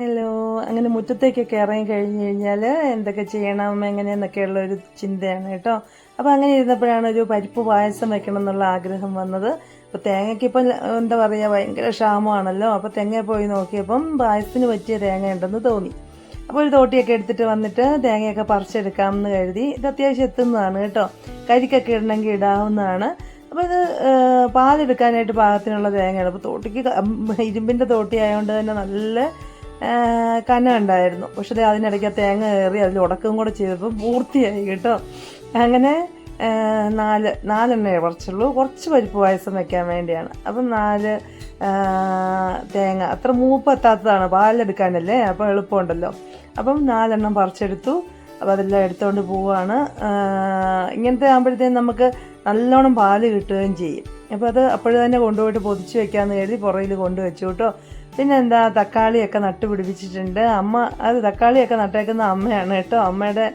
Hello അങ്ങനെ മുറ്റത്തേക്കൊക്കെ ഇറങ്ങി കഴിഞ്ഞു കഴിഞ്ഞാൽ എന്തൊക്കെ ചെയ്യണം എങ്ങനെയെന്നൊക്കെയുള്ള ഒരു ചിന്തയാണ് കേട്ടോ. അപ്പോൾ അങ്ങനെ ഇരുന്നപ്പോഴാണ് ഒരു പരിപ്പ് പായസം വെക്കണം എന്നുള്ള ആഗ്രഹം വന്നത്. അപ്പോൾ തേങ്ങയ്ക്ക് ഇപ്പം എന്താ പറയുക ഭയങ്കര ക്ഷാമമാണല്ലോ. അപ്പോൾ തേങ്ങ പോയി നോക്കിയപ്പം പായസത്തിന് പറ്റിയ തേങ്ങ ഉണ്ടെന്ന് തോന്നി. അപ്പോൾ ഒരു തോട്ടിയൊക്കെ എടുത്തിട്ട് വന്നിട്ട് തേങ്ങയൊക്കെ പറിച്ചെടുക്കാമെന്ന് കരുതി. ഇത് അത്യാവശ്യം എത്തുന്നതാണ് കേട്ടോ. കരിക്കൊക്കെ ഇടണമെങ്കിൽ ഇടാവുന്നതാണ്. അപ്പോൾ ഇത് പാലെടുക്കാനായിട്ട് പാകത്തിനുള്ള തേങ്ങയാണ്. അപ്പോൾ തോട്ടിക്ക് ഇരുമ്പിന്റെ തോട്ടി ആയതുകൊണ്ട് തന്നെ നല്ല കനം ഉണ്ടായിരുന്നു. പക്ഷേ അതിനിടയ്ക്ക് തേങ്ങ കയറി അതിൽ ഉടക്കം കൂടെ ചെയ്തപ്പോൾ പൂർത്തിയായി കേട്ടോ. അങ്ങനെ നാല് നാലെണ്ണയെ കുറച്ചുള്ളൂ. കുറച്ച് പരിപ്പ് പായസം വെക്കാൻ വേണ്ടിയാണ്. അപ്പം നാല് തേങ്ങ. അത്ര മൂപ്പെത്താത്തതാണ്. പാലെടുക്കാനല്ലേ? അപ്പോൾ എളുപ്പമുണ്ടല്ലോ. അപ്പം നാലെണ്ണം പറിച്ചെടുത്തു. അപ്പോൾ അതെല്ലാം എടുത്തുകൊണ്ട് പോവുകയാണ് ഇങ്ങനത്തെ ആകുമ്പോഴത്തേക്കും നമുക്ക് നല്ലോണം പാൽ കിട്ടുകയും ചെയ്യും. അപ്പോൾ അത് അപ്പോഴും തന്നെ കൊണ്ടുപോയിട്ട് പൊതിച്ച് വെക്കാമെന്ന് കരുതി പുറയിൽ കൊണ്ടുവച്ചു കേട്ടോ. പിന്നെ എന്താ തക്കാളിയൊക്കെ നട്ടുപിടിപ്പിച്ചിട്ടുണ്ട്. അമ്മ അത് തക്കാളിയൊക്കെ നട്ടേക്കുന്ന അമ്മയാണ് കേട്ടോ. അമ്മയുടെ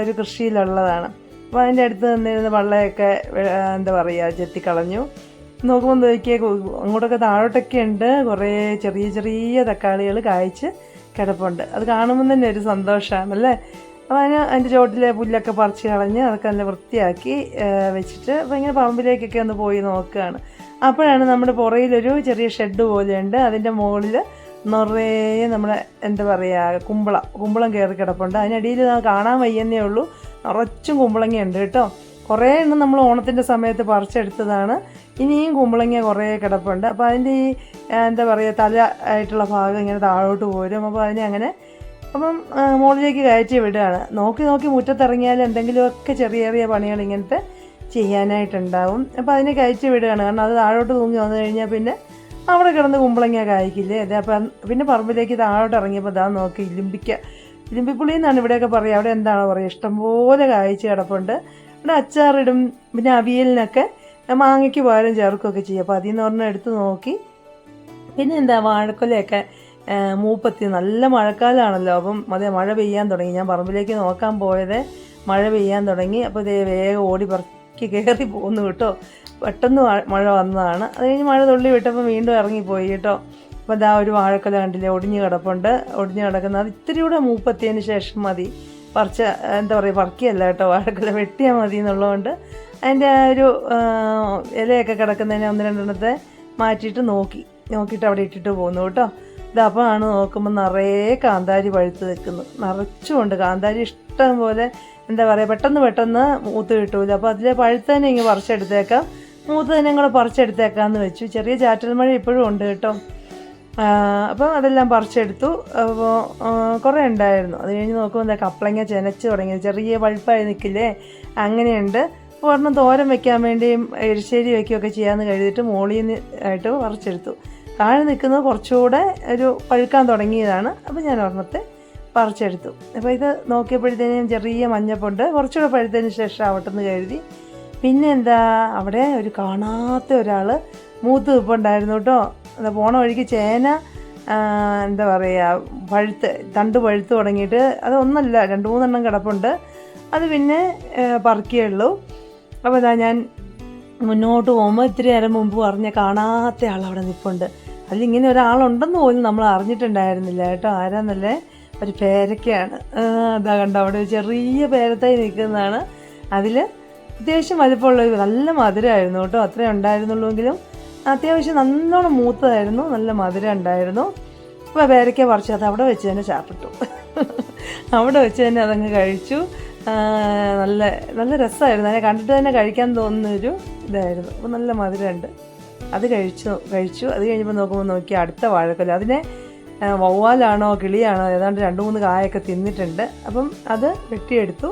ഒരു കൃഷിയിലുള്ളതാണ്. അപ്പോൾ അതിന്റെ അടുത്ത് നിന്നിരുന്ന വള്ളയൊക്കെ എന്താ പറയുക ചെത്തിക്കളഞ്ഞു. നോക്കുമ്പോൾ നോക്കിയേ അങ്ങോട്ടൊക്കെ താഴോട്ടൊക്കെ ഉണ്ട്. കുറേ ചെറിയ ചെറിയ തക്കാളികൾ കായ്ച്ച് കിടപ്പുണ്ട്. അത് കാണുമ്പോൾ തന്നെ ഒരു സന്തോഷമാണ് അല്ലേ അപ്പോൾ അതിന് അതിന്റെ ചോട്ടിലെ പുല്ലൊക്കെ പറിച്ച് കളഞ്ഞ് അതൊക്കെ നല്ല വൃത്തിയാക്കി വെച്ചിട്ട് അപ്പോൾ ഇങ്ങനെ പറമ്പിലേക്കൊക്കെ ഒന്ന് പോയി നോക്കുകയാണ്. അപ്പോഴാണ് നമ്മുടെ പുറയിലൊരു ചെറിയ ഷെഡ് പോലെയുണ്ട്. അതിന്റെ മുകളിൽ നിറയെ നമ്മുടെ എന്താ പറയുക കുമ്പളം. കുമ്പളം കയറി കിടപ്പുണ്ട്. അതിനടിയിൽ കാണാൻ വയ്യെന്നേ ഉള്ളൂ. നിറച്ചും കുമ്പളങ്ങയുണ്ട് കേട്ടോ. കുറേ എണ്ണം നമ്മൾ ഓണത്തിന്റെ സമയത്ത് പറിച്ചെടുത്തതാണ്. ഇനിയും കുമ്പളങ്ങ കുറേ കിടപ്പുണ്ട്. അപ്പോൾ അതിന്റെ ഈ എന്താ പറയുക തല ആയിട്ടുള്ള ഭാഗം ഇങ്ങനെ താഴോട്ട് പോരും. അപ്പോൾ അതിനെ അങ്ങനെ അപ്പം മുകളിലേക്ക് കയറ്റി വിടുകയാണ്. നോക്കി നോക്കി മുറ്റത്തിറങ്ങിയാൽ എന്തെങ്കിലുമൊക്കെ ചെറിയ ചെറിയ പണികൾ ഇങ്ങനത്തെ ചെയ്യാനായിട്ടുണ്ടാവും. അപ്പോൾ അതിനെ കയറ്റി വിടുകയാണ്. കാരണം അത് താഴോട്ട് തൂങ്ങി വന്നു കഴിഞ്ഞാൽ പിന്നെ അവിടെ കിടന്ന് കുമ്പളങ്ങ കായ്ക്കില്ലേ? അതെ അപ്പം പിന്നെ പറമ്പിലേക്ക് താഴോട്ട് ഇറങ്ങിയപ്പോൾ ഇതാ നോക്കി ഇലിമ്പിക്ക. ഇലിമ്പിപ്പുളി എന്നാണ് ഇവിടെയൊക്കെ പറയുക. അവിടെ എന്താണോ പറയുക? ഇഷ്ടംപോലെ കായ്ച്ച് കിടപ്പുണ്ട്. ഇവിടെ അച്ചാറിടും പിന്നെ അവിയലിനൊക്കെ മാങ്ങയ്ക്ക് പകരം ചേർക്കുകയൊക്കെ ചെയ്യും. അപ്പോൾ അതിൽ നിന്ന് ഒരെണ്ണം എടുത്ത് നോക്കി. പിന്നെ എന്താ വാഴക്കൊലയൊക്കെ മൂപ്പത്തി നല്ല മഴക്കാലമാണല്ലോ അപ്പം അതെ മഴ പെയ്യാൻ തുടങ്ങി. ഞാൻ പറമ്പിലേക്ക് നോക്കാൻ പോയത് മഴ പെയ്യാൻ തുടങ്ങി. അപ്പോൾ ഇതേ വേഗം ഓടി പറക്കി കയറി പോന്നു കേട്ടോ. പെട്ടെന്ന് മഴ- വന്നതാണ്. അത് കഴിഞ്ഞ് മഴ തുള്ളി വിട്ടപ്പോൾ വീണ്ടും ഇറങ്ങിപ്പോയി കേട്ടോ. അപ്പോൾ ഇതാ ഒരു വാഴക്കൊല കണ്ടില്ലേ ഒടിഞ്ഞ് കിടപ്പുണ്ട്. ഒടിഞ്ഞ് കിടക്കുന്ന അത് ഇത്തിരി കൂടെ മൂപ്പത്തിയതിന് ശേഷം മതി. പറിച്ച എന്താ പറയുക പറക്കിയല്ല കേട്ടോ വാഴക്കൊല വെട്ടിയാൽ മതി എന്നുള്ളതുകൊണ്ട് അതിന്റെ ആ ഒരു ഇലയൊക്കെ കിടക്കുന്നതിനെ ഒന്ന് രണ്ടെണ്ണത്തെ മാറ്റിയിട്ട് നോക്കി. നോക്കിയിട്ട് അവിടെ ഇട്ടിട്ട് പോന്നു കേട്ടോ. ഇതപ്പോഴാണ് നോക്കുമ്പോൾ നിറയെ കാന്താരി പഴുത്ത് നിൽക്കുന്നു. നിറച്ചുകൊണ്ട് കാന്താരി ഇഷ്ടം പോലെ എന്താ പറയുക പെട്ടെന്ന് പെട്ടെന്ന് മൂത്ത് കിട്ടൂല. അപ്പോൾ അതിലെ പഴുത്തന്നെ ഇങ്ങനെ പറിച്ചെടുത്തേക്കാം. തന്നെ കൂടെ പറിച്ചെടുത്തേക്കാന്ന് വെച്ചു. ചെറിയ ചാറ്റൽ മഴ ഇപ്പോഴും ഉണ്ട് കേട്ടോ. അപ്പം അതെല്ലാം പറിച്ചെടുത്തു. അപ്പോൾ കുറേ ഉണ്ടായിരുന്നു. അത് കഴിഞ്ഞ് നോക്കുമ്പോൾ എന്താ കപ്പളങ്ങ ചെനച്ച് തുടങ്ങി. ചെറിയ പഴുപ്പായി നിൽക്കില്ലേ അങ്ങനെയുണ്ട്. ഒരെണ്ണം തോരൻ വെക്കാൻ വേണ്ടിയും എരിശ്ശേരി വയ്ക്കുകയൊക്കെ ചെയ്യാമെന്ന് കരുതിയിട്ട് മോളിൽ നിന്ന് ആയിട്ട് പറിച്ചെടുത്തു. താഴെ നിൽക്കുന്നത് കുറച്ചുകൂടെ ഒരു പഴുക്കാൻ തുടങ്ങിയതാണ്. അപ്പോൾ ഞാൻ ഒരെണ്ണത്തെ പറിച്ചെടുത്തു. അപ്പോൾ ഇത് നോക്കിയപ്പോഴത്തേനും ചെറിയ മഞ്ഞപ്പുണ്ട്. കുറച്ചുകൂടെ പഴുത്തതിന് ശേഷം ആവട്ടെന്ന് കരുതി. പിന്നെ എന്താ അവിടെ ഒരു കാണാത്ത ഒരാൾ മൂത്ത് നിൽപ്പുണ്ടായിരുന്നു കേട്ടോ. അത് പോണ വഴിക്ക് ചേന എന്താ പറയുക പഴുത്ത് തണ്ട് പഴുത്ത് തുടങ്ങിയിട്ട് അതൊന്നല്ല രണ്ട് മൂന്നെണ്ണം കിടപ്പുണ്ട്. അത് പിന്നെ പറക്കിയേ ഉള്ളൂ. അപ്പോൾ ഇതാ ഞാൻ മുന്നോട്ട് പോകുമ്പോൾ ഇത്തിരി നേരം മുമ്പ് പറഞ്ഞ കാണാത്ത ആൾ അവിടെ നിൽപ്പുണ്ട് അതിലിങ്ങനെ ഒരാളുണ്ടെന്ന് പോലും നമ്മൾ അറിഞ്ഞിട്ടുണ്ടായിരുന്നില്ല കേട്ടോ. ആരാന്നല്ലേ? ഒരു പേരക്കയാണ്. അതാ കണ്ട അവിടെ ചെറിയ പേരത്തായി നിൽക്കുന്നതാണ്. അതിൽ അത്യാവശ്യം വലുപ്പമുള്ള ഒരു നല്ല മധുരമായിരുന്നു കേട്ടോ. അത്രേ ഉണ്ടായിരുന്നുള്ളൂവെങ്കിലും അത്യാവശ്യം നല്ലോണം മൂത്തതായിരുന്നു. നല്ല മധുരം ഉണ്ടായിരുന്നു. അപ്പോൾ പേരയ്ക്ക പറിച്ച് അത് അവിടെ വെച്ച് തന്നെ ചാപ്പിട്ടു. അവിടെ വെച്ച് തന്നെ അതങ്ങ് കഴിച്ചു. നല്ല നല്ല രസമായിരുന്നു. അതിനെ കണ്ടിട്ട് തന്നെ കഴിക്കാൻ തോന്നുന്നൊരു ഇതായിരുന്നു. അപ്പോൾ നല്ല മധുരമുണ്ട്. അത് കഴിച്ചു കഴിച്ചു. അത് കഴിഞ്ഞപ്പോൾ നോക്കുമ്പോൾ നോക്കി അടുത്ത വാഴക്കൊല. അതിനെ വവ്വാലാണോ കിളിയാണോ ഏതാണ്ട് രണ്ട് മൂന്ന് കായൊക്കെ തിന്നിട്ടുണ്ട്. അപ്പം അത് വെട്ടിയെടുത്തു.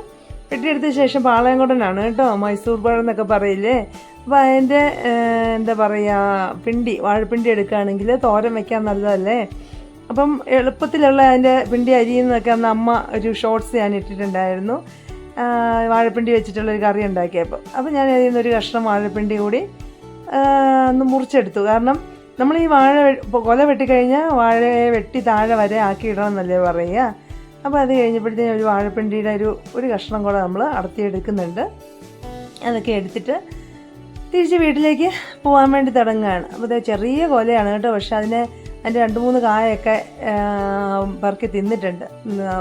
വെട്ടിയെടുത്ത ശേഷം പാളയംകുടനാണ് കേട്ടോ മൈസൂർ പഴം എന്നൊക്കെ പറയില്ലേ? അപ്പോൾ അതിന്റെ എന്താ പറയുക പിണ്ടി വാഴപ്പിണ്ടി എടുക്കുകയാണെങ്കിൽ തോരൻ വെക്കാൻ നല്ലതല്ലേ? അപ്പം എളുപ്പത്തിലുള്ള അതിന്റെ പിണ്ടി അരിയെന്നൊക്കെ അന്ന് അമ്മ ഒരു ഷോർട്സ് ഞാൻ ഇട്ടിട്ടുണ്ടായിരുന്നു. വാഴപ്പിണ്ടി വെച്ചിട്ടുള്ളൊരു കറി ഉണ്ടാക്കിയപ്പോൾ അപ്പോൾ ഞാൻ അതിൽ നിന്നൊരു കഷ്ണം വാഴപ്പിണ്ടി കൂടി ഒന്ന് മുറിച്ചെടുത്തു. കാരണം നമ്മൾ ഈ വാഴ കൊല വെട്ടിക്കഴിഞ്ഞാൽ വാഴയെ വെട്ടി താഴെ വരെ ആക്കി ഇടണം എന്നല്ലേ പറയുക. അപ്പോൾ അത് കഴിഞ്ഞപ്പോഴത്തേക്കും ഒരു വാഴപ്പിണ്ടിയുടെ ഒരു ഒരു കഷ്ണം കൂടെ നമ്മൾ അടർത്തിയെടുക്കുന്നുണ്ട്. അതൊക്കെ എടുത്തിട്ട് തിരിച്ച് വീട്ടിലേക്ക് പോകാൻ വേണ്ടി തുടങ്ങുകയാണ്. അപ്പോൾ ഇത് ചെറിയ കൊലയാണ് കേട്ടോ. പക്ഷെ അതിനെ അതിന്റെ രണ്ട് മൂന്ന് കായൊക്കെ പറക്കി തിന്നിട്ടുണ്ട്.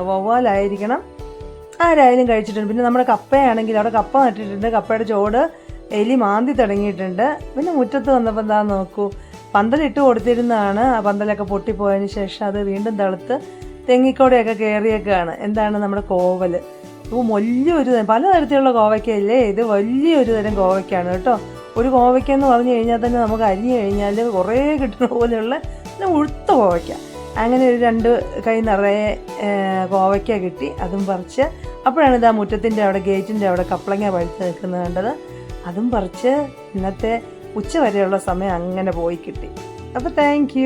വവ്വാലായിരിക്കണം. ആരായാലും കഴിച്ചിട്ടുണ്ട്. പിന്നെ നമ്മുടെ കപ്പയാണെങ്കിൽ അവിടെ കപ്പ നട്ടിട്ടുണ്ട്. കപ്പയുടെ ചോട് എലി മാന്തി തുടങ്ങിയിട്ടുണ്ട്. പിന്നെ മുറ്റത്ത് വന്നപ്പോൾ എന്താ നോക്കൂ. പന്തലിട്ട് കൊടുത്തിരുന്നതാണ്. ആ പന്തലൊക്കെ പൊട്ടിപ്പോയതിന് ശേഷം അത് വീണ്ടും തളുത്ത് തെങ്ങിക്കോടെയൊക്കെ കയറിയൊക്കെയാണ് എന്താണ് നമ്മുടെ കോവൽ ഇപ്പോൾ വലിയൊരു തരം പലതരത്തിലുള്ള കോവയ്ക്കല്ലേ ഇത്? വലിയൊരു തരം കോവയ്ക്കാണ് കേട്ടോ. ഒരു കോവയ്ക്ക എന്ന് പറഞ്ഞു കഴിഞ്ഞാൽ തന്നെ നമുക്ക് അരിഞ്ഞു കഴിഞ്ഞാൽ കുറേ കിട്ടുന്ന പോലെയുള്ള ഉഴുത്ത കോവയ്ക്ക. അങ്ങനെ ഒരു രണ്ട് കൈ നിറയെ കോവയ്ക്ക കിട്ടി. അതും പറിച്ച് അപ്പോഴാണ് ഇത് ആ മുറ്റത്തിന്റെ അവിടെ ഗേറ്റിന്റെ അവിടെ കപ്പളങ്ങ പഴുത്ത് നിൽക്കുന്നത് കണ്ടത്. അതും പറിച്ച് ഇന്നത്തെ ഉച്ച വരെയുള്ള സമയം അങ്ങനെ പോയി കിട്ടി. അപ്പോൾ താങ്ക്